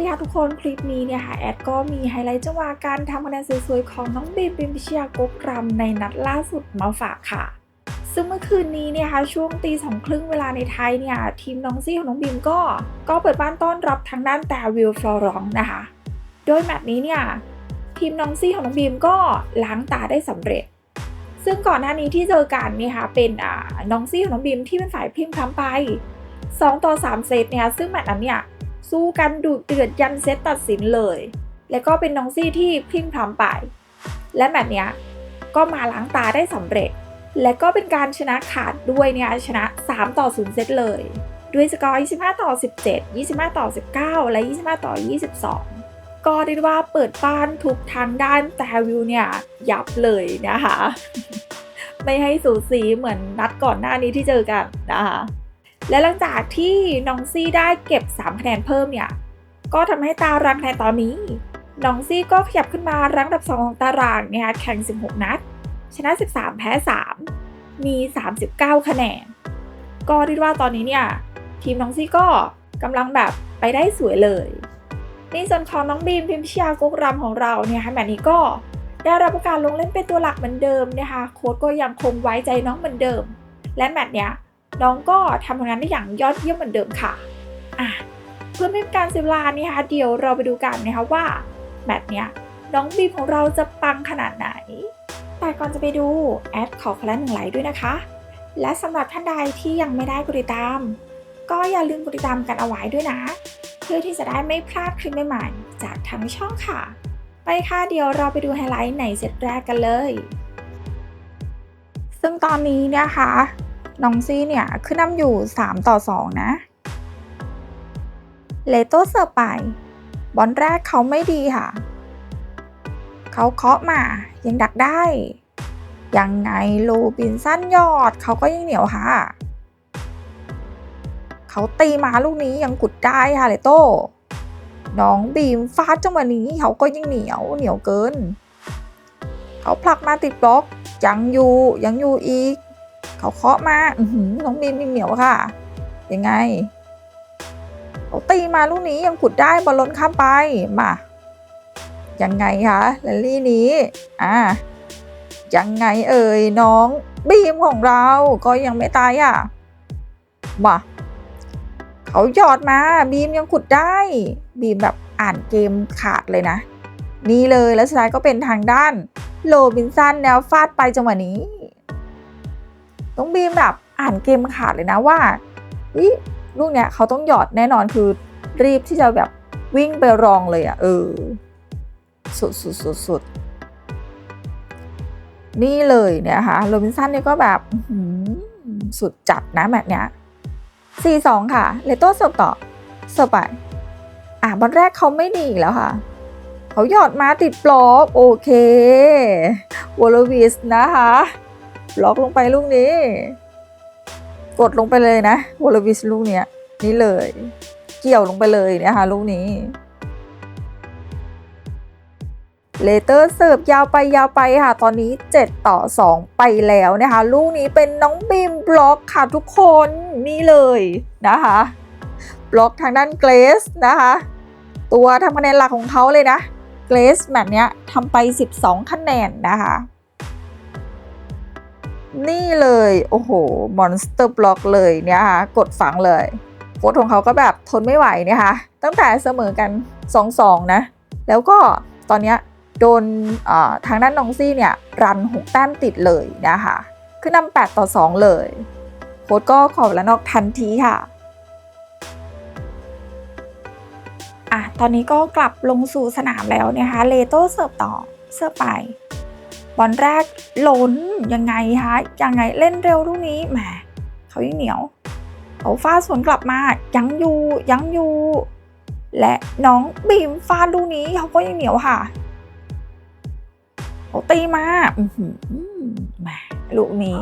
ดีค่ะทุกคนคลิปนี้เนี่ยค่ะแอดก็มีไฮไลท์จังหวะการทำคะแนนสวยๆของน้องบีมบิมพิชยากกรำในนัดล่าสุดมาฝากค่ะ ซึ่งเมื่อคืนนี้เนี่ยค่ะช่วงตีสองครึ่งเวลาในไทยเนี่ยทีมน้องซี่ของน้องบีมก็ก็เปิดบ้านต้อนรับทางด้านแต่วิลฟลอรองนะคะ โดยแมตช์นี้เนี่ยทีมน้องซี่ของน้องบีมก็ล้างตาได้สำเร็จ ซึ่งก่อนหน้านี้ที่เจอกันเนี่ยค่ะเป็นอ่าน้องซี่ของน้องบีมที่เป็นฝ่ายพียงพล้ำไป 2 ต่อ 3 เซตเนี่ยซึ่งแมตช์นั้นเนี่ย สู้กันดุเดือดยันเซตตัดสินเลย แล้วก็เป็นน้องซี่ที่พลิงพล้ำไป และแมตช์เนี้ยก็มาล้างตาได้สำเร็จ และก็เป็นการชนะขาดด้วยเนี่ยชนะ 3 ต่อ 0 เซตเลย ด้วยสกอร์ 25 ต่อ 17 25 ต่อ 19 และ 25 ต่อ 22 ก็เรียกว่าเปิดบ้านทุกทางด้านแต่วิวเนี่ยยับเลยนะคะ ไม่ให้สูสีเหมือนนัดก่อนหน้านี้ที่เจอกันนะคะ และหลังจากที่น้องซี่ได้เก็บ 3 คะแนนเพิ่มเนี่ย ก็ทำให้ตารางคะแนนตอนนี้ น้องซี่ก็ขยับขึ้นมารั้งดับ 2 ของตารางเนี่ยแข่ง 16 นัด ชนะ 13 แพ้ 3 มี 39 คะแนน ก็เรียกว่าตอนนี้เนี่ย ทีมน้องซี่ก็กำลังแบบไปได้สวยเลย ในส่วนของน้องบีมพิมพ์ชยากุกรำของเราเนี่ยค่ะแบบนี้ก็ได้รับกาสลงเล่นเป็นตัวหลักเหมือนเดิมนะคะ โค้ชก็ยังคงไว้ใจน้องเหมือนเดิม และแมตช์เนี้ย น้องก็ทำผลงานได้อย่างยอดเยี่ยมเหมือนเดิมค่ะอะเพื่อไม่เป็นการเสียเวลานี่ค่ะเดี๋ยวเราไปดูกันนะคะว่าแมตช์เนี้ยน้องบีมของเราจะปังขนาดไหน แต่ก่อนจะไปดูแอดขอคนละหนึ่งไลค์ด้วยนะคะ และสำหรับท่านใดที่ยังไม่ได้กดติดตาม ก็อย่าลืมกดติดตามกันเอาไว้ด้วยนะ เพื่อที่จะได้ไม่พลาดคลิปใหม่ๆจากทางช่องค่ะ ไปค่ะเดี๋ยวเราไปดูไฮไลท์ในเซตแรกกันเลย ซึ่งตอนนี้เนะคะ น้องซี่เนี่ยขึ้นนำอยู่ 3 ต่อ 2 นะ เลโต้เสิร์ฟไป บอลแรกเขาไม่ดีค่ะ เขาเคาะมา ยังดักได้ ยังไงโลบินสั้นยอด เขาก็ยังเหนียวค่ะ เขาตีมาลูกนี้ยังกุดได้ค่ะเลโต้ น้องบีมฟาดจังหวะนี้เขาก็ยังเหนียวเหนียวเกิน เขาผลักมาติดบล็อก ยังอยู่ยังอยู่อีก เขาเคาะมาน้องบีมยังเหนียวค่ะ ยังไงเขาตีมาลูกนี้ยังขุดได้บอลล้นข้ามไป มา ยังไงคะแลลี่นี้ อ่า ยังไงเอ่ยน้องบีมของเราก็ยังไม่ตายอะ มาเขาหยอดมาบีมยังขุดได้ บีมแบบอ่านเกมขาดเลยนะ นี่เลยแล้วสุดท้ายก็เป็นทางด้าน โลบินสันแนวฟาดไปจังหวะนี้ ต้องบีมแบบอ่านเกมขาดเลยนะว่าวิลูกเนี้ยเขาต้องหยอดแน่นอนคือรีบที่จะแบบวิ่งไปรองเลยอะ่ะเออ สุดสุดสุดสุดนี่เลยเนี่ยค่ะโรบินสันเนี่ยก็แบบสุดจัดนะแบบเนี้ยสี่สองค่ะ เลโต้เสิร์ฟต่อเสิร์ฟไป อะบอลแรกเขาไม่ดีอีกแล้วค่ะ เขาหยอดมาติดบล็อกโอเควอลวิสนะคะ ล็อกลงไปลูกนี้ กดลงไปเลยนะวอลวิสลูกเนี้ยนี่เลย เกี่ยวลงไปเลยนะคะลูกนี้เลเตอร์เสิร์ฟยาวไปยาวไปค่ะ ตอนนี้ 7 ต่อ 2 ไปแล้วนะคะ ลูกนี้เป็นน้องบีมบล็อกค่ะทุกคนนี่เลยนะคะ บล็อกทางด้านเกรสนะคะ ตัวทำคะแนนหลักของเขาเลยนะเกรสแมตช์เนี้ยทำไป 12 คะแนนนะคะ นี่เลยโอ้โหมอนสเตอร์บล็อกเลยเนี่ยค่ะกดฝังเลยโค้ชของเขาก็แบบทนไม่ไหวเนี่ยค่ะตั้งแต่เสมอกัน 2-2 นะ แล้วก็ตอนนี้โดนทางด้านนองซี่เนี่ยรัน6แต้มติดเลยนะคะขึ้นนำ8ต่อ 2 เลย โค้ชก็ขอบและนอกทันทีค่ะอะ ตอนนี้ก็กลับลงสู่สนามแล้วนะคะ เลโต้เสิร์ฟต่อ เสิร์ฟไป บอลแรกล้นยังไงคะยังไงเล่นเร็วลูกนี้แหมเขายังเหนียวเขาฟาดสวนกลับมายังอยู่ยังอยู่และน้องบีมฟาดลูกนี้เขาก็ยังเหนียวค่ะเขาตีมาแหมลูกนี้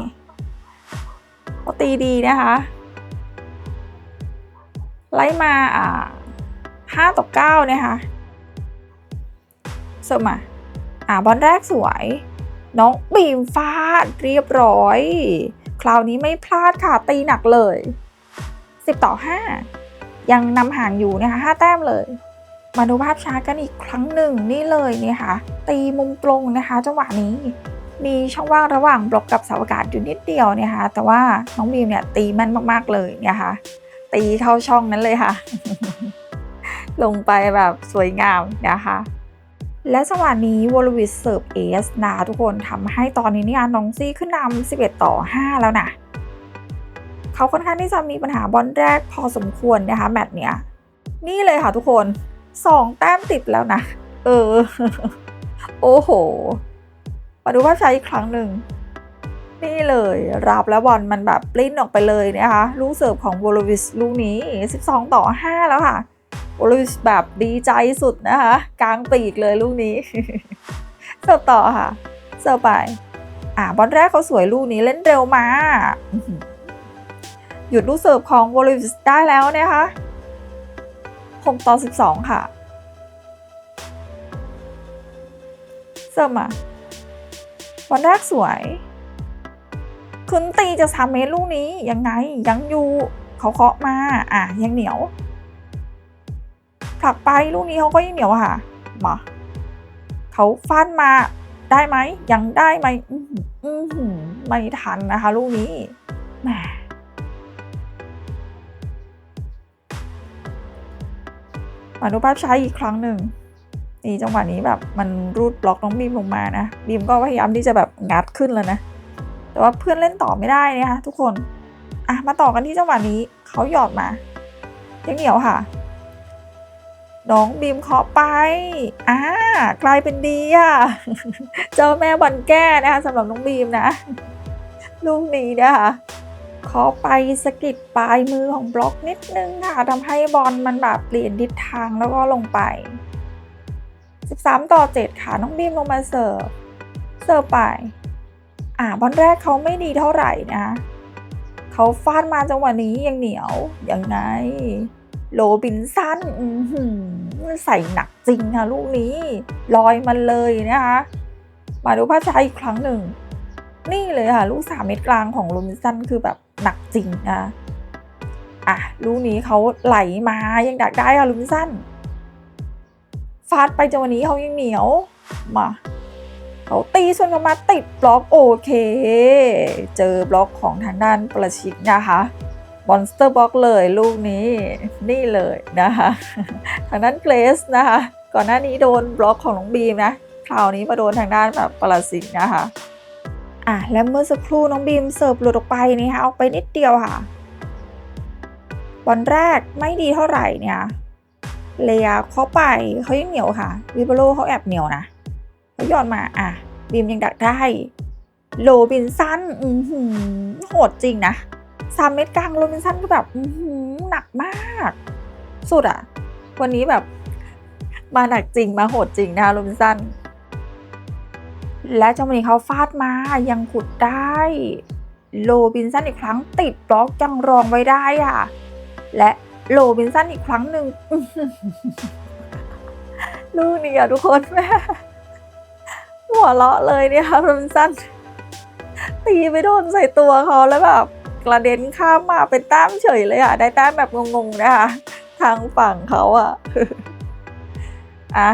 เขาตีดีนะคะไล่มาอ่าห้าต่อเก้านะคะเสิร์ฟมาอ่าบอลแรกสวย น้องบีมฟาดเรียบร้อย คราวนี้ไม่พลาดค่ะ ตีหนักเลย 10 ต่อ 5 ยังนำห่างอยู่นะคะ5แต้มเลย มาดูภาพช้ากันอีกครั้งหนึ่งนี่เลยเนี่ยค่ะ ตีมุมตรงนะคะ จังหวะนี้ มีช่องว่างระหว่างบล็อกกับเสาอากาศอยู่นิดเดียวเนี่ยค่ะ แต่ว่าน้องบีมเนี่ยตีแม่นมากๆเลยเนี่ยค่ะ ตีเข้าช่องนั้นเลยค่ะ ลงไปแบบสวยงามนะคะ และจังหวะนี้วอลวิสเสิร์ฟเอสนะทุกคนทำให้ตอนนี้เนี่ยน้องซี่ขึ้นนำ11 ต่อ 5 แล้วนะเขาค่อนข้างที่จะมีปัญหาบอลแรกพอสมควรนะคะแมตช์เนี้ยนี่เลยค่ะทุกคนสองแต้มติดแล้วนะ เออ โอ้โหมาดูภาพช้าอีกครั้งหนึ่งนี่เลยรับแล้วบอลมันแบบปลิ้นออกไปเลยนะคะลูกเสิร์ฟของวอลวิสลูกนี้ 12 ต่อ 5 แล้วค่ะ วอลวิสแบบดีใจสุดนะคะ กลางปีกเลยลูกนี้ เสิร์ฟต่อค่ะ เสิร์ฟไป อ่าบอลแรกเขาสวยลูกนี้เล่นเร็วมา หยุดลูกเสิร์ฟของวอลวิสได้แล้วนะคะ6ต่อ 12 ค่ะ เสิร์ฟมาบอลแรกสวยคุณตีจะสามเมตรลูกนี้ยังไงยังอยู่เขาเคาะมา อะยังเหนียว ผลักไปลูกนี้เขาก็ยังเหนียวค่ะมาเขาฟาดมาได้ไหมยังได้ไหมอื้อหืออื้อหือไม่ทันนะคะ ลูกนี้แหมมาดูภาพช้าอีกครั้งหนึ่งนี่จังหวะนี้แบบมันรูดบล็อกน้องบีมลงมานะบีมก็พยายามที่จะแบบงัดขึ้นแล้วนะ แต่ว่าเพื่อนเล่นต่อไม่ได้นะคะทุกคน อะมาต่อกันที่จังหวะนี้เขาหยอดมายังเหนียวค่ะ น้องบีมเคาะไป อ่า กลายเป็นดีอะ เจ้าแม่บอลแก้นะคะสำหรับน้องบีมนะ ลูกนี้นะคะเคาะไปสะกิดปลายมือของบล็อกนิดนึงค่ะทำให้บอลมันแบบเปลี่ยนทิศทางแล้วก็ลงไป 13 ต่อ 7 ค่ะ น้องบีมลงมาเสิร์ฟ เสิร์ฟไป อ่า บอลแรกเขาไม่ดีเท่าไหร่นะ เขาฟาดมาจังหวะนี้ยังเหนียว ยังไง โลบินสันอื้อหือใส่หนักจริงค่ะลูกนี้ ลอยมันเลยนะคะ มาดูภาพช้าอีกครั้งหนึ่ง นี่เลยค่ะ ลูกสามเมตรกลางของโรบินสันคือแบบหนักจริงนะอะ ลูกนี้เขาไหลมายังดักได้ค่ะโรบินสันฟาดไปจังวะนี้เขายังเหนียว มาเขาตีส่วนกลับมาติดบล็อกโอเค เจอบล็อกของทางด้านประชิดนะคะ มอนสเตอร์บ็อกเลยลูกนี้นี่เลยนะคะทางด้านเกรสนะคะ ก่อนหน้านี้โดนบล็อกของน้องบีมนะคราวนี้มาโดนทางด้านแบบปรสิทธิ์นะคะอะและเมื่อสักครู่น้องบีมเสิร์ฟหลุดออกไปนี่ค่ะออกไปนิดเดียวค่ะบอลแรกไม่ดีเท่าไหร่เนี่ยเลียเขาไปเขายังเหนียวค่ะวิบโลเขาแอบเหนียวนะเขาหยอดมาอะบีมยังดักได้โลบินสันอืโหดจริงนะ สามเม็ดกลางโลบินสันก็แบบหนักมาก สุดอะวันนี้แบบมาหนักจริงมาโหดจริงนะคะโรบินสันและจังหวะนี้เขาฟาดมายังขุดได้โลบินสันอีกครั้งติดบล็อกยังรองไว้ได้อะ และโลบินสันอีกครั้งหนึ่งลูกนี้อะทุกคนแม่หัวเราะเลยเนี่ยโรบินสันตีไปโดนใส่ตัวเขาแล้วแบบ กระเด็นข้ามมาเป็นแต้มเฉยเลยอะ ได้แต้มแบบงงๆนะคะ ทางฝั่งเขาอะ อะ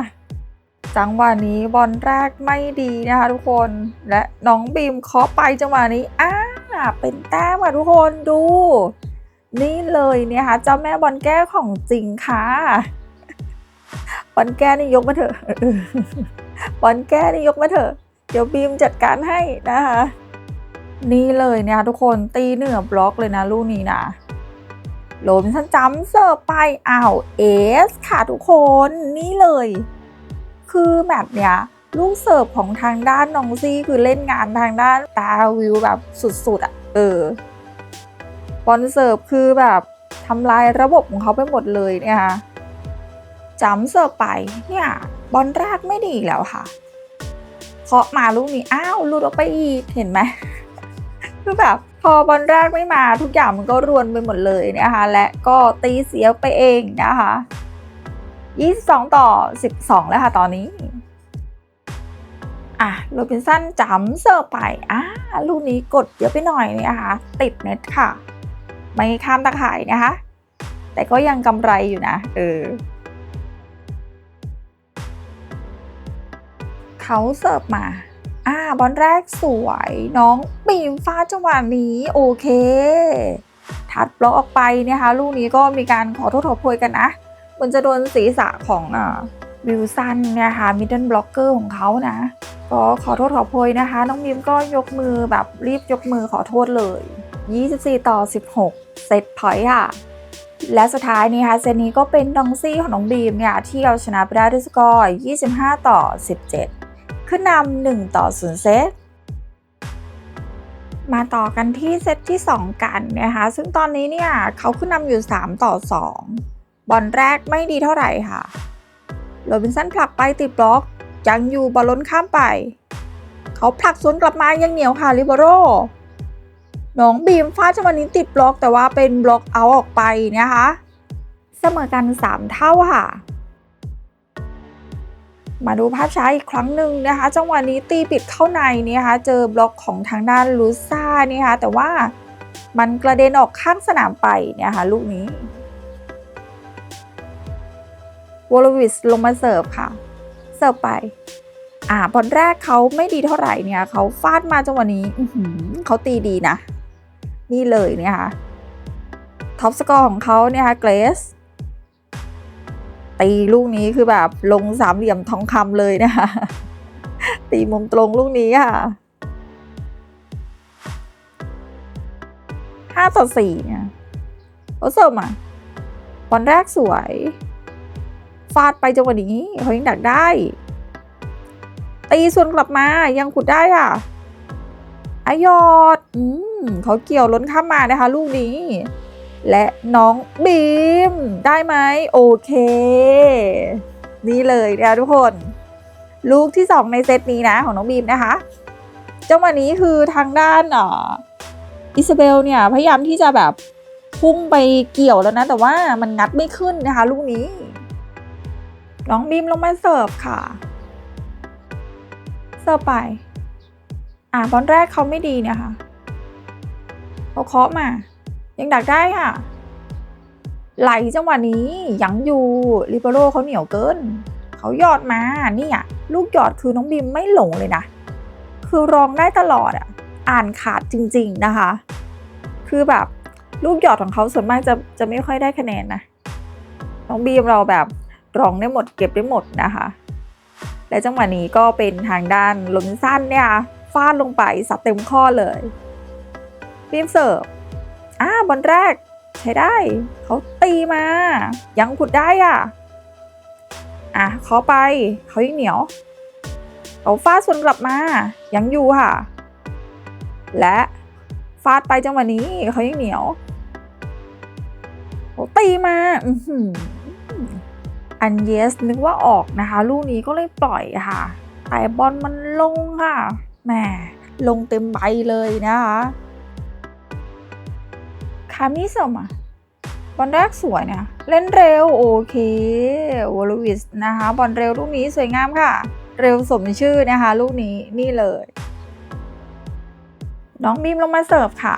จังหวะนี้บอลแรกไม่ดีนะคะทุกคน และน้องบีมเคาะไปจังหวะนี้อ่าเป็นแต้มค่ะทุกคนดู นี่เลยเนี่ยค่ะเจ้าแม่บอลแก้วของจริงค่ะบอลแก้นี่ยกมาเถอะบอลแก้นี่ยกมาเถอะ เดี๋ยวบีมจัดการให้นะคะ นี่เลยเนี่ยทุกคนตีเหนือบล็อกเลยนะลูกนี้นะโหลมฉันจำเสิร์ฟไปอ้าวเอสค่ะทุกคนนี่เลย คือแมตช์เนี้ยลูกเสิร์ฟของทางด้านน้องซี่คือเล่นงานทางด้านตาวิวแบบสุดๆอะ่ะเออบอลเสิร์ฟคือแบบทำลายระบบของเขาไปหมดเลยเนี่ยค่ะจำเสิร์ฟไปเนี่ยบอลแรกไม่ดีแล้วค่ะเคาะมาลูกนี้อ้าวหลุดออกไปอีกเห็นไหม คือแบบพอบอลแรกไม่มาทุกอย่างมันก็รวนไปหมดเลยนะคะ และก็ตีเสียไปเองนะคะ 22 ต่อ 12 แล้วค่ะตอนนี้ อะโรบินสันจำเสิร์ฟไป อะลูกนี้กดเยอะไปหน่อยนะคะติดเน็ตค่ะ ไม่ข้ามตะข่ายนะคะ แต่ก็ยังกำไรอยู่นะ เออเขาเสิร์ฟมา อ่าบอลแรกสวยน้องบีมฟาจังหวะนี้โอเค ถัดบล็อกออกไปเนี่ยค่ะลูกนี้ก็มีการขอโทษขอโพยกันนะมันจะโดนศีรษะของอ่าวิลสันเนี่ยค่ะมิดเดิลบล็อกเกอร์ของเขานะก็ขอโทษขอโพยนะคะ น้องบีมก็ยกมือแบบรีบยกมือขอโทษเลย 24 ต่อ 16 เซตพอยต์ค่ะ และสุดท้ายนี้ค่ะเซตนี้ก็เป็นดองซี่ของน้องบีมเนี่ยที่เอาชนะไปได้ด้วยสกอร์ 25 ต่อ 17 ขึ้นนำ1ต่อ0เซต มาต่อกันที่เซตที่ 2 กันนะคะ ซึ่งตอนนี้เนี่ยเขาขึ้นนำอยู่ 3 ต่อ 2 บอลแรกไม่ดีเท่าไหร่ค่ะ โรบินสันผลักไปติดบล็อก ยังอยู่บอลล้นข้ามไป เขาผลักสวนกลับมายังเหนียวค่ะลิเบโรน้องบีมฟาดจังหวะนี้ติดบล็อกแต่ว่าเป็นบล็อกเอาออกไปนะคะ เสมอกัน 3 เท่าค่ะ มาดูภาพช้าอีกครั้งหนึ่งนะคะ จังหวะนี้ตีปิดเข้าในนี่ยนะคะ เจอบล็อกของทางด้านลูซ่านี่ค่ะแต่ว่ามันกระเด็นออกข้างสนามไปเนี่ยค่ะลูกนี้วอลวิสลงมาเสิร์ฟค่ะ เสิร์ฟไป อ่าบอลแรกเขาไม่ดีเท่าไหร่เนี่ยเขาฟาดมาจังหวะนี้เขาตีดีนะ นี่เลยเนี่ยค่ะท็อปสกอร์ของเขาเนี่ยค่ะเกรส ตีลูกนี้คือแบบลงสามเหลี่ยมทองคำเลยนะคะ ตีมุมตรงลูกนี้ค่ะห้าต่อสี่เนี่ยโอเสิร์ฟมาบอลแรกสวย ฟาดไปจังหวะนี้เขายังดักได้ ตีส่วนกลับมายังขุดได้อะอายอด อืมเขาเกี่ยวล้นข้ามมานะคะ ลูกนี้ และน้องบีม ได้ไหมโอเค นี่เลยนะทุกคน ลูกที่สองในเซตนี้นะของน้องบีมนะคะ จังหวะนี้คือทางด้านอิซาเบลเนี่ย พยายามที่จะแบบพุ่งไปเกี่ยวแล้วนะ แต่ว่ามันงัดไม่ขึ้นนะคะ ลูกนี้ น้องบีมลงมาเสิร์ฟค่ะ เสิร์ฟไป อ่าบอลแรกเขาไม่ดีเนี่ยค่ะเขาเคาะมา ยังดักได้ค่ะ ไหลจังหวะนี้ยังอยู่ลิเบโรเขาเหนียวเกิน เขาหยอดมานี่อะลูกหยอดคือน้องบีมไม่หลงเลยนะ คือรองได้ตลอดอะ อ่านขาดจริง ๆนะคะ คือแบบลูกหยอดของเขาส่วนมากจะจะไม่ค่อยได้คะแนนนะ น้องบีมเราแบบรองได้หมดเก็บได้หมดนะคะ และจังหวะนี้ก็เป็นทางด้านลมสั้นเนี่ยฟาดลงไปสับเต็มข้อเลยบีมเสิร์ฟ อ่าบอลแรก ใช้ได้ เขาตีมา ยังขุดได้อะ อะเขาไป เขายิ่งเหนียวเขาฟาดส่วนกลับมา ยังอยู่ค่ะ และฟาดไปจังหวะนี้เขายิ่งเหนียวเขาตีมาอืมอันเยสนึกว่าออกนะคะ ลูกนี้ก็เลยปล่อยค่ะ แต่บอลมันลงค่ะแหมลงเต็มใบเลยนะคะ คามิเซลมาบอลแรกสวยนะ เล่นเร็ว โอเควอลวิสนะคะ บอลเร็วลูกนี้สวยงามค่ะ เร็วสมชื่อนะคะ ลูกนี้นี่เลย น้องบีมลงมาเสิร์ฟค่ะ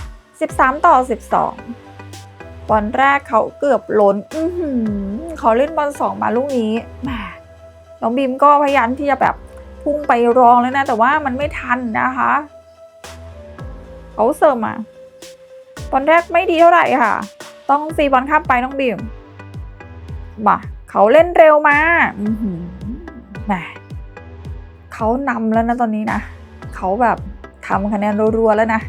13 ต่อ 12 บอลแรกเขาเกือบล้น อืเขาเล่นบอลสองมาลูกนี้แหมน้องบีมก็พยายามที่จะแบบพุ่งไปรองแล้วนะ แต่ว่ามันไม่ทันนะคะ เขาเสิร์ฟมา บอลแรกไม่ดีเท่าไหร่ค่ะ ต้องฟีบอลข้ามไปน้องบีมมาเขาเล่นเร็วมาอือหือแหมเขานำแล้วนะตอนนี้นะเขาแบบทำคะแนนรัวๆแล้วนะ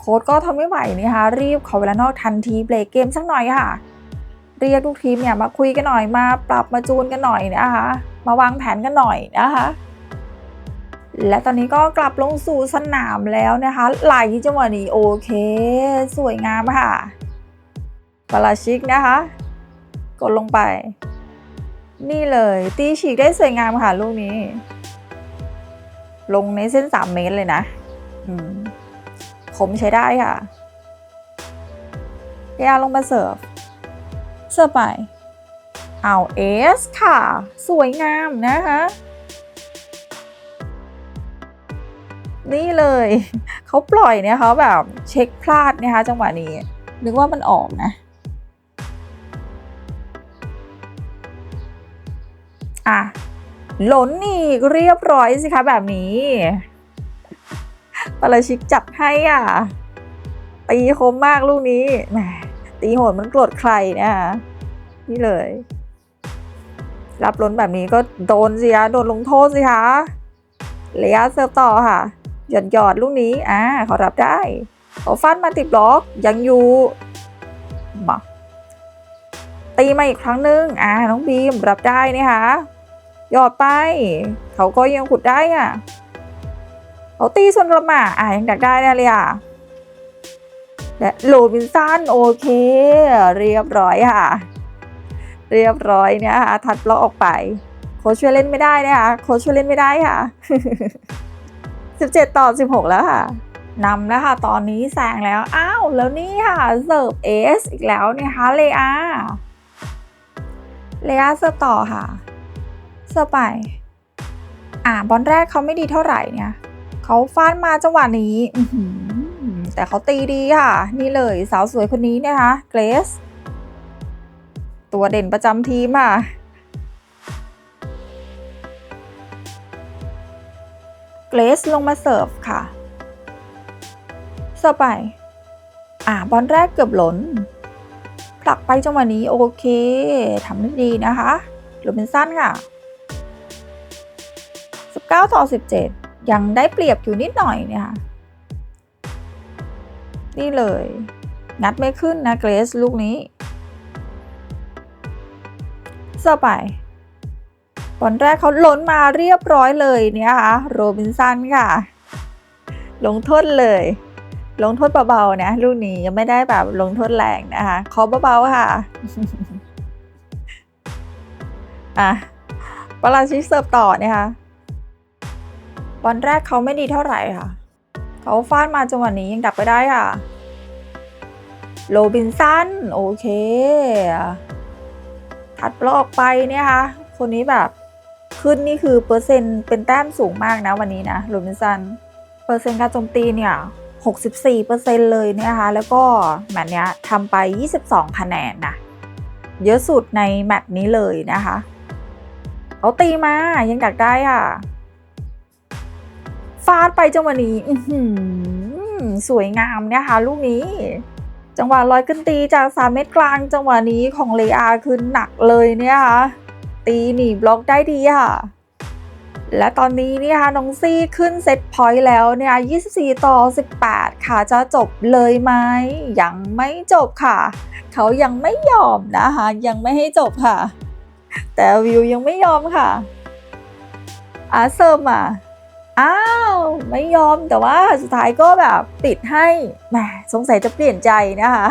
โค้ดก็ทนไม่ไหวนี่ค่ะรีบขอเวลานอกทันทีเบรกเกมสักหน่อยค่ะ เรียกทุกทีมเนี่ยมาคุยกันหน่อยมาปรับมาจูนกันหน่อยนะคะมาวางแผนกันหน่อยนะคะ และตอนนี้ก็กลับลงสู่สนามแล้วนะคะไหลจังหวะนี้โอเค สวยงามค่ะปาราชิกนะคะ กดลงไป นี่เลยตีฉีกได้สวยงามค่ะลูกนี้ ลงในเส้น 3 เมตรเลยนะอืมคมใช้ได้ค่ะเยาลงมาเสิร์ฟ เสิร์ฟไปเอาเอสค่ะ สวยงามนะคะ นี่เลย เขาปล่อยเนี่ยเขาแบบเช็คพลาดนะคะจังหวะนี้ นึกว่ามันออกนะอะหล่นอีกเรียบร้อยสิคะแบบนี้ปราชิกจัดให้อะ ตีคมมากลูกนี้แหมตีโหดมันโกรธใครเนี่ยนี่เลย รับล้นแบบนี้ก็โดนสิคะโดนลงโทษสิคะเลียเซิร์ฟต่อค่ะ หยอดหยอดลูกนี้ อ่าเขารับได้เขาฟันมาติดบล็อกยังอยู่มาตีมาอีกครั้งหนึ่งอ่าน้องบีมรับได้นะคะหยอดไป เขาก็ยังขุดได้อะเขาตีส่วนประมาอ่ายังดักได้น่เลยอะและโรบินสันโอเค เรียบร้อยค่ะ เรียบร้อยเนี่ยค่ะทัดบล็อกออกไป โคชช่วยเล่นไม่ได้นะคะโคชช่วยเล่นไม่ได้ค่ะ 17 ต่อ 16 แล้วค่ะนำแล้วค่ะ ตอนนี้แซงแล้ว อ้าว แล้วนี่ค่ะ เสิร์ฟเอสอีกแล้วเนี่ยค่ะเลอาเลอาเสิร์ฟต่อค่ะ เสิร์ฟไป อ่าบอลแรกเขาไม่ดีเท่าไหร่เนี่ย เขาฟาดมาจังหวะนี้ แต่เขาตีดีค่ะ นี่เลยสาวสวยคนนี้นะคะ เกรซตัวเด่นประจำทีมค่ะ เกรซลงมาเสิร์ฟค่ะ เสิร์ฟไป อ่าบอลแรกเกือบหล่นผลักไปจังหวะนี้โอเคทำได้ดีนะคะโรบินสันค่ะ 19 ต่อ 17 ยังได้เปรียบอยู่นิดหน่อยเนี่ยค่ะ นี่เลย งัดไม่ขึ้นนะเกรซลูกนี้เสิร์ฟไป บอลแรกเขาล้นมาเรียบร้อยเลยเนี่ยค่ะโรบินสันค่ะ ลงโทษเลย ลงโทษเบาๆนะลูกนี้ยังไม่ได้แบบลงโทษแรงนะคะขอเบาๆค่ะอะปราชิกเสิร์ฟต่อเนี่ยค่ะบอลแรกเขาไม่ดีเท่าไหร่ค่ะเขาฟาดมาจังหวะนี้ยังดับไปได้ค่ะโรบินสันโอเค ถัดบล็อกไปเนี่ยค่ะคนนี้แบบ ขึ้นนี่คือเปอร์เซ็นต์เป็นแต้มสูงมากนะวันนี้นะโรบินสันเปอร์เซ็นต์การโจมตีเนี่ย 64%เลยเนี่ยค่ะแล้วก็แมตช์นี้ทำไป 22 คะแนนนะ เยอะสุดในแมตช์นี้เลยนะคะเขาตีมายังดักได้อะฟาดไปจังหวะนี้อื้อหือสวยงามนะคะ ลูกนี้ จังหวะลอยขึ้นตีจาก 3 เมตรกลาง จังหวะนี้ของเลอาคือหนักเลยเนี่ยค่ะ ตีหนีบล็อกได้ดีค่ะ และตอนนี้นี่ค่ะน้องซี่ขึ้นเซตพอยต์แล้วเนี่ย24 ต่อ 18 ค่ะจะจบเลยไหมยังไม่จบค่ะ เขายังไม่ยอมนะคะ ยังไม่ให้จบค่ะ แต่วิวยังไม่ยอมค่ะอาเซิร์มอะอ้าวไม่ยอมแต่ว่าสุดท้ายก็แบบติดให้แหมสงสัยจะเปลี่ยนใจนะคะ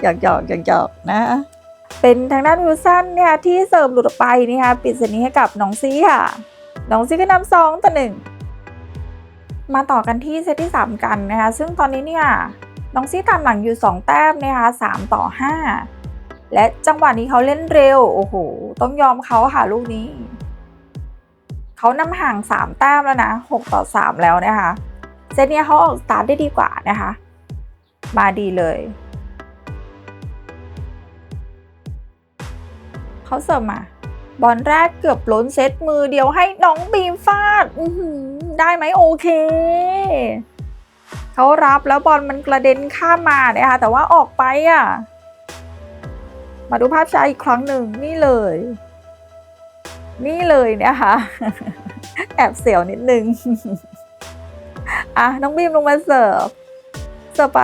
หยอกหยอกหยอกหยอกนะ เป็นทางด้านวิลสันเนี่ยที่เสิร์ฟหลุดออกไปนะคะปิดเซตนี้ให้กับน้องซีค่ะ น้องซีก็นำสองต่อหนึ่งมาต่อกันที่เซตที่ 3 กันนะคะ ซึ่งตอนนี้เนี่ยน้องซี่ตามหลังอยู่ 2 แต้มนะคะ3ต่อ 5 และจังหวะนี้เขาเล่นเร็ว โอ้โห ต้องยอมเขาค่ะลูกนี้ เขานำห่าง 3 แต้มแล้วนะ 6 ต่อ 3 แล้วนะคะ เซตเนี้ยเขาออกสตาร์ทได้ดีกว่านะคะ มาดีเลย เขาเสิร์ฟมา บอลแรกเกือบล้นเซตมือเดียวให้น้องบีมฟาดอืได้ไหมโอเค เขารับแล้วบอลมันกระเด็นข้ามมาเนี่ยค่ะแต่ว่าออกไปอะ มาดูภาพช้าอีกครั้งหนึ่งนี่เลย นี่เลยเนี่ยค่ะแอบเสียวนิดนึงอะน้องบีมลงมาเสิร์ฟเสิร์ฟไป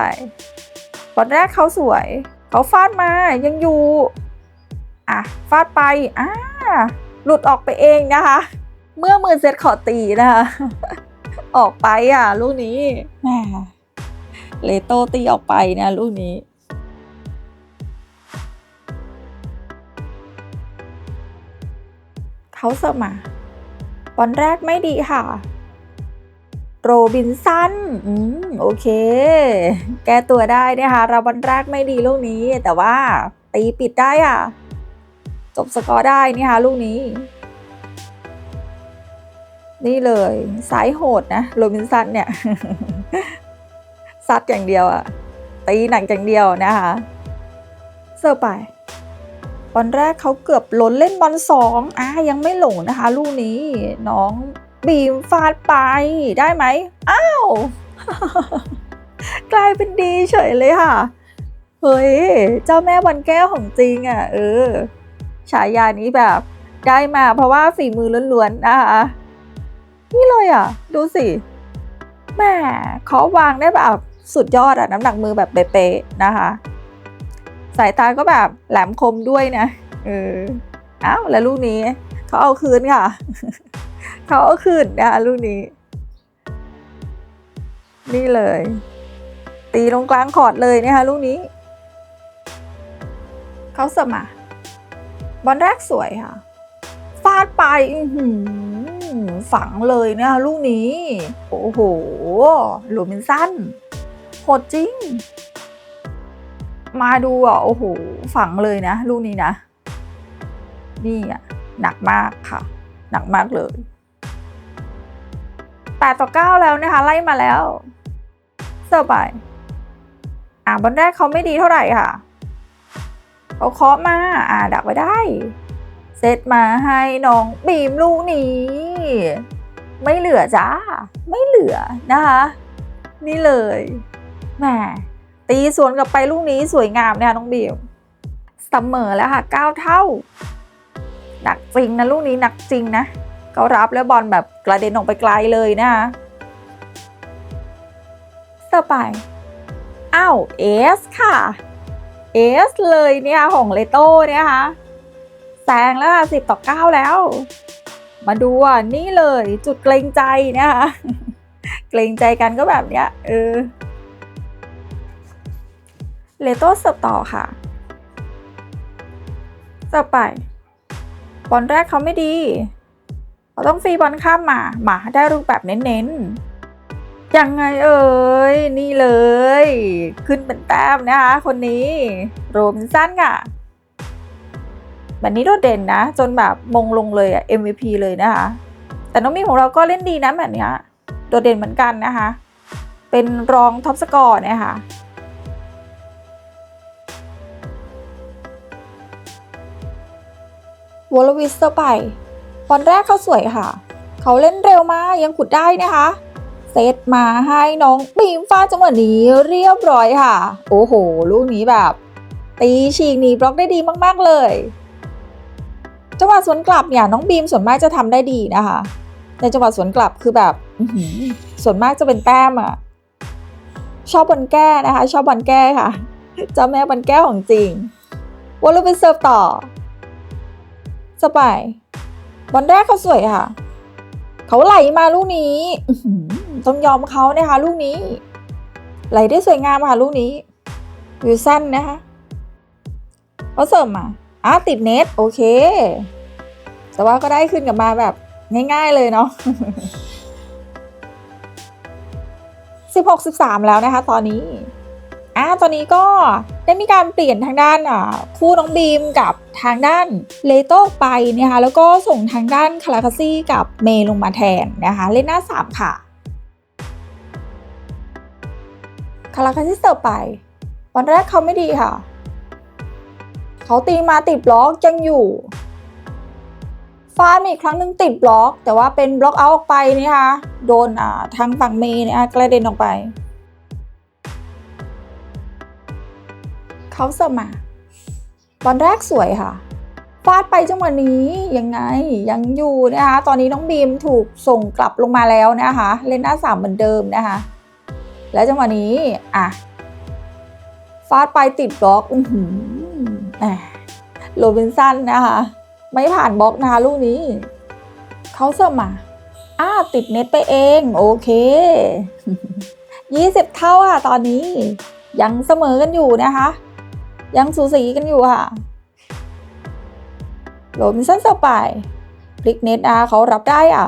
บอลแรกเขาสวย เขาฟาดมายังอยู่ อะฟาดไปอ่าหลุดออกไปเองนะคะ เมื่อมือเซตขอตีนะคะออกไปอะ ลูกนี้แหมเลโตตีออกไปนะลูกนี้เขาเสิร์มาบอลแรกไม่ดีค่ะ โรบินสัน อืม โอเค แก้ตัวได้นะคะเราบอลแรกไม่ดีลูกนี้ แต่ว่าตีปิดได้อะ จบสกอร์ได้นี่ค่ะลูกนี้ นี่เลยสายโหดนะโรบินสันเนี่ยซัดอย่างเดียวอะตีหนักอย่างเดียวนะคะเสิร์ฟไปบอลแรกเขาเกือบล้นเล่นบอลสองอะยังไม่หลงนะคะ ลูกนี้น้องบีมฟาดไปได้ไหมอ้าวกลายเป็นดีเฉยเลยค่ะ เฮ้ย เจ้าแม่บอลแก้วของจริงอะ เออ ฉายานี้แบบได้มาเพราะว่าฝีมือล้วนๆนะคะนี่เลยอะ ดูสิแม่เขาวางได้แบบสุดยอดอะน้ำหนักมือแบบเป๊ะๆนะคะ สายตาก็แบบแหลมคมด้วยนะเอออ้าวแล้วลูกนี้เขาเอาคืนค่ะเขาเอาคืนนะคะลูกนี้ นี่เลย ตีลงกลางคอร์ดเลยนะคะลูกนี้เขาสมา บอลแรกสวยค่ะ ฟาดไปหืฝังเลยนะคะลูกนี้ โอ้โหโรบินสันโหดจริง มาดูอะ โอ้โห ฝังเลยนะ ลูกนี้นะ นี่อะ หนักมากค่ะ หนักมากเลยแปดต่อเก้าแล้วนะคะ ไล่มาแล้ว เสิร์ฟไป อ่าบอลแรกเขาไม่ดีเท่าไหร่ค่ะ เขาเคาะมาอ่าดักไว้ได้ เซตมาให้น้องบีมลูกนี้ ไม่เหลือจ้า ไม่เหลือนะคะ นี่เลยแหมตีสวนกลับไปลูกนี้สวยงามเนี่ยน้องบีมเสมอแล้วค่ะเก้าเท่าหนักจริงนะลูกนี้หนักจริงนะเขารับแล้วบอลแบบกระเด็นออกไปไกลเลยนะคะต่อไปอ้าวเอสค่ะ เอสเลยเนี่ยของเลโต้เนี่ยค่ะแซงแล้วค่ะสิบต่อเก้าแล้ว มาดูอะนี่เลยจุดเกรงใจนะคะเกรงใจกันก็แบบเนี้ยเออเลโต้เสิร์ฟต่อค่ะต่อไป บอลแรกเขาไม่ดีเขาต้องฟรีบอลข้ามมา หมาได้รูปแบบเน้นๆ ยังไงเอ่ยนี่เลย ขึ้นเป็นแต้มนะคะ คนนี้โรบินสันค่ะแบบนี้โดดเด่นนะ จนแบบมงลงเลยอะ MVP เลยนะคะ แต่น้องมีของเราก็เล่นดีนะแบบนี้โดดเด่นเหมือนกันนะคะ เป็นรองท็อปสกอร์นะคะวอลวิสเตอร์ไปบอลแรกเขาสวยค่ะ เขาเล่นเร็วมากยังขุดได้นะคะ เซตมาให้น้องบีมฟ้าจังหวะนี้เรียบร้อยค่ะ โอ้โห ลูกนี้แบบ ตีฉีกหนีบล็อกได้ดีมากๆเลยจังหวะสวนกลับเนี่ยน้องบีมส่วนมากจะทำได้ดีนะคะในจังหวะสวนกลับคือแบบส่วนมากจะเป็นแต้มอะชอบบอลแก้นะคะ ชอบบอลแก้ค่ะเจ้าแม่บอลแก้ของจริงวอลเลย์บอลเซิร์ฟต่อสบายบอลแรกเขาสวยค่ะ เขาไหลมาลูกนี้ ต้องยอมเขานะคะลูกนี้ ไหลได้สวยงามค่ะลูกนี้ วิวสั้นนะคะเขาเสิร์ฟมาอะติดเน็ตโอเค แต่ว่าก็ได้ขึ้นกลับมาแบบง่าย ๆเลยเนาะ16 13 แล้วนะคะ ตอนนี้อ่าตอนนี้ก็ได้มีการเปลี่ยนทางด้านอ่าคู่น้องบีมกับทางด้านเลโต้ไปนะคะแล้วก็ส่งทางด้านคาราคาซี่กับเมย์ลงมาแทนนะคะ เล่นหน้า 3 ค่ะ คาราคาซี่เสิร์ไป วันแรกเขาไม่ดีค่ะ เขาตีมาติดบล็อกยังอยู่ฟาดมาอีกครั้งหนึ่งติดบล็อก แต่ว่าเป็นบล็อกเอาออกไปนะคะโดนอ่าทางฝั่งเมย์เนี่ยกระเด็นออกไป เขาเสมาบอลแรกสวยค่ะฟาดไปจังหวะนี้ยังไงยังอยู่นะคะ ตอนนี้น้องบีมถูกส่งกลับลงมาแล้วนะคะ เล่นหน้าสามเหมือนเดิมนะคะ แล้วจังหวะนี้ อะ ฟาดไปติดบล็อก อือหือโรบินสันนะคะ ไม่ผ่านบล็อกนะคะลูกนี้ เขาเสิร์ฟมาอ้าติดเน็ตไปเอง โอเค 20 เท่าค่ะตอนนี้ ยังเสมอกันอยู่นะคะ ยังสูสีกันอยู่ค่ะโรบินสันเสิร์ฟไปพลิกเน็ตอะเขารับได้อะ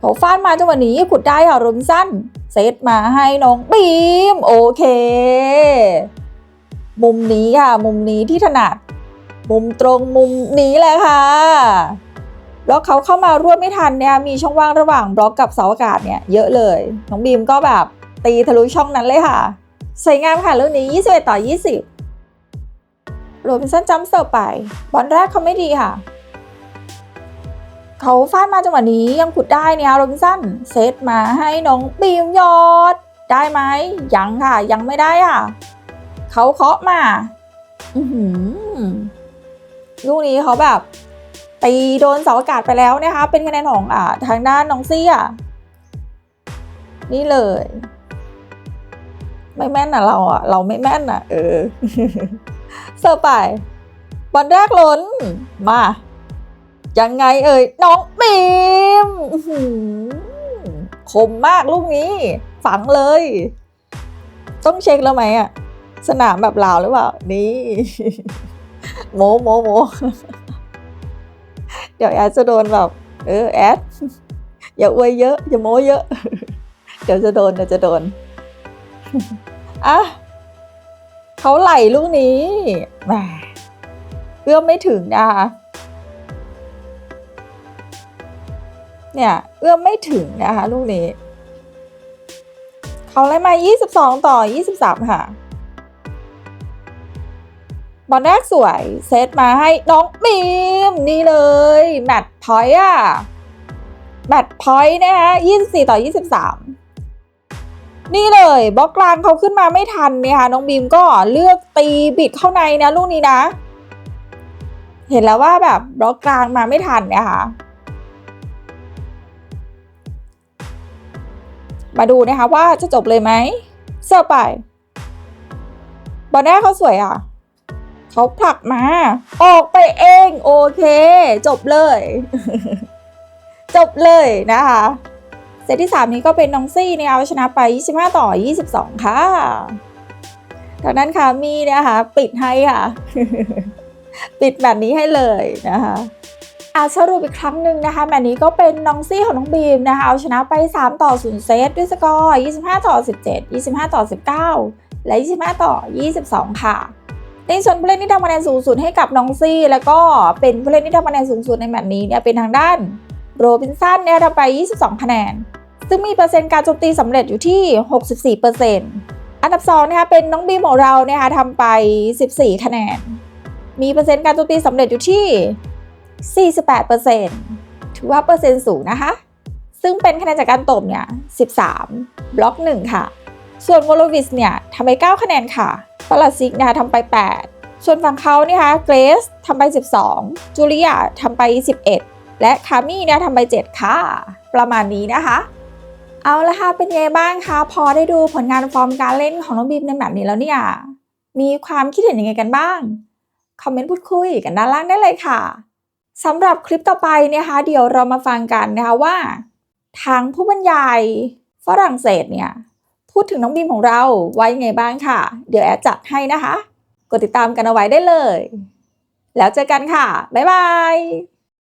เขาฟาดมาจังหวะนี้ขุดได้ค่ะรบินสั้น เซตมาให้น้องบีม โอเค มุมนี้ค่ะ มุมนี้ที่ถนัด มุมตรงมุมนี้แหละค่ะบล็อกเขาเข้ามารวดไม่ทันเนี่ยมีช่องว่างระหว่างบล็อกกับเสาอากาศเนี่ยเยอะเลย น้องบีมก็แบบตีทะลุช่องนั้นเลยค่ะสวยงามค่ะเรื่องนี้ 21 ต่อ 20โรบินสันจัมเสิร์ฟไป บอลแรกเขาไม่ดีค่ะ เขาฟาดมาจังหวะนี้ยังขุดได้เนี่ยโรบินสันเซตมาให้น้องบีมยอด ได้ไหมยังค่ะ ยังไม่ได้ค่ะเขาเคาะมาอือหือลูกนี้เขาแบบตีโดนเสาอากาศไปแล้วนะคะ เป็นคะแนนของอ่าทางด้านน้องเซี่ยนี่เลย ไม่แม่นอะเราอะ เราไม่แม่นอะ เออเสิร์ฟไปบอลแรกล้นมา ยังไงเอ่ยน้องบีมคมมากลูกนี้ ฝังเลย ต้องเช็คแล้วไหมอะสนามแบบลาวหรือเปล่า นี่ โมโมโมเดี๋ยวแอดจะโดนแบบ เออแอดอย่าอวยเยอะ อย่าโม้เยอะ เดี๋ยวจะโดนเดี๋ยวจะโดนอะเขาไหลลูกนี้แหมเอื้อมไม่ถึงนะคะ เนี่ยเอื้อมไม่ถึงนะคะลูกนี้เขาไล่มา 22 ต่อ 23 ค่ะบอลแรกสวยเซตมาให้น้องบีมนี่เลยแมตช์พอยต์อะแมตช์พอยต์นะคะ24 ต่อ 23 นี่เลยบล็อกกลางเขาขึ้นมาไม่ทันเนี่ยค่ะน้องบีมก็เลือกตีบิดเข้าในนะลูกนี้นะ เห็นแล้วว่าแบบบล็อกกลางมาไม่ทันเนี่ยค่ะ มาดูนะคะว่าจะจบเลยไหมเสิร์ฟไป บอลแรกเขาสวยอะเขาผลักมา ออกไปเองโอเค จบเลย จบเลยนะคะ เซตที่ 3 นี้ก็เป็นน้องซี่เนี่ยเอาชนะไป 25 ต่อ 22 ค่ะดังนั้นค่ะมีเนี่ยค่ะปิดให้ค่ะ ปิดแบบนี้ให้เลยนะคะ อาสรุปอีกครั้งหนึ่งนะคะแมตช์นี้ก็เป็นน้องซี่ของน้องบีมนะคะเอาชนะไป 3 ต่อ 0 เซตด้วยสกอร์ 25 ต่อ 17 25 ต่อ 19 และ 25 ต่อ 22 ค่ะ ในส่วนผู้เล่นที่ทำคะแนนสูงสุดให้กับน้องซี่ แล้วก็เป็นผู้เล่นที่ทำคะแนนสูงสุดในแมตช์นี้เนี่ยเป็นทางด้านโรบินสันเนี่ยทำไป 22 คะแนน ซึ่งมีเปอร์เซ็นต์การโจมตีสำเร็จอยู่ที่ 64%อันดับ2นะคะเป็นน้องบีมของเราเนี่ยค่ะทำไป 14 คะแนน มีเปอร์เซ็นต์การโจมตีสำเร็จอยู่ที่ 48%ถือว่าเปอร์เซ็นต์สูงนะคะ ซึ่งเป็นคะแนนจากการตบเนี่ย 13 บล็อก 1 ค่ะ ส่วนวอลวิสเนี่ยทำไป 9 คะแนนค่ะปลาซิกนะคะทำไป 8 ส่วนฝั่งเขาเนี่ยคะเกรซทำไป 12 จูเลียทำไป 11 และคามี่เนี่ยทำไป 7 ค่ะ ประมาณนี้นะคะเอาละค่ะ เป็นไงบ้างคะ พอได้ดูผลงานฟอร์มการเล่นของน้องบีมในแบบนี้แล้วเนี่ย มีความคิดเห็นยังไงกันบ้าง คอมเมนต์พูดคุยกันด้านล่างได้เลยค่ะ สำหรับคลิปต่อไปนะคะเดี๋ยวเรามาฟังกันนะคะว่าทางผู้บรรยายฝรั่งเศสเนี่ย พูดถึงน้องบีมของเราไว้ยังไงบ้างค่ะ เดี๋ยวแอดจัดให้นะคะ กดติดตามกันเอาไว้ได้เลย แล้วเจอกันค่ะ บ๊ายบาย